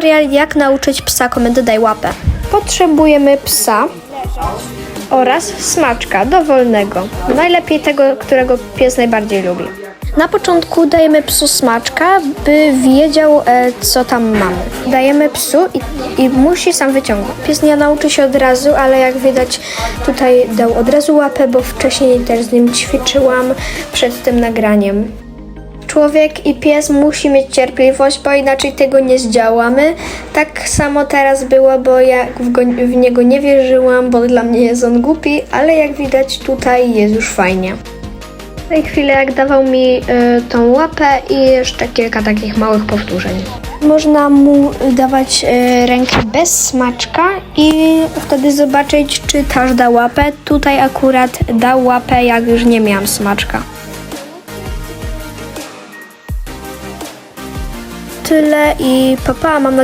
tutorial jak nauczyć psa komendy daj łapę. Potrzebujemy psa oraz smaczka dowolnego. Najlepiej tego, którego pies najbardziej lubi. Na początku dajemy psu smaczka, by wiedział, e, co tam mamy. Dajemy psu i, i musi sam wyciągnąć. Pies nie nauczy się od razu, ale jak widać tutaj dał od razu łapę, bo wcześniej też z nim ćwiczyłam przed tym nagraniem. Człowiek i pies musi mieć cierpliwość, bo inaczej tego nie zdziałamy. Tak samo teraz było, bo ja w, go, w niego nie wierzyłam, bo dla mnie jest on głupi, ale jak widać tutaj jest już fajnie. W tej chwili jak dawał mi y, tą łapę i jeszcze kilka takich małych powtórzeń. Można mu dawać y, rękę bez smaczka i wtedy zobaczyć, czy też da łapę. Tutaj akurat dał łapę, jak już nie miałam smaczka. Tyle i papa, mam nadzieję,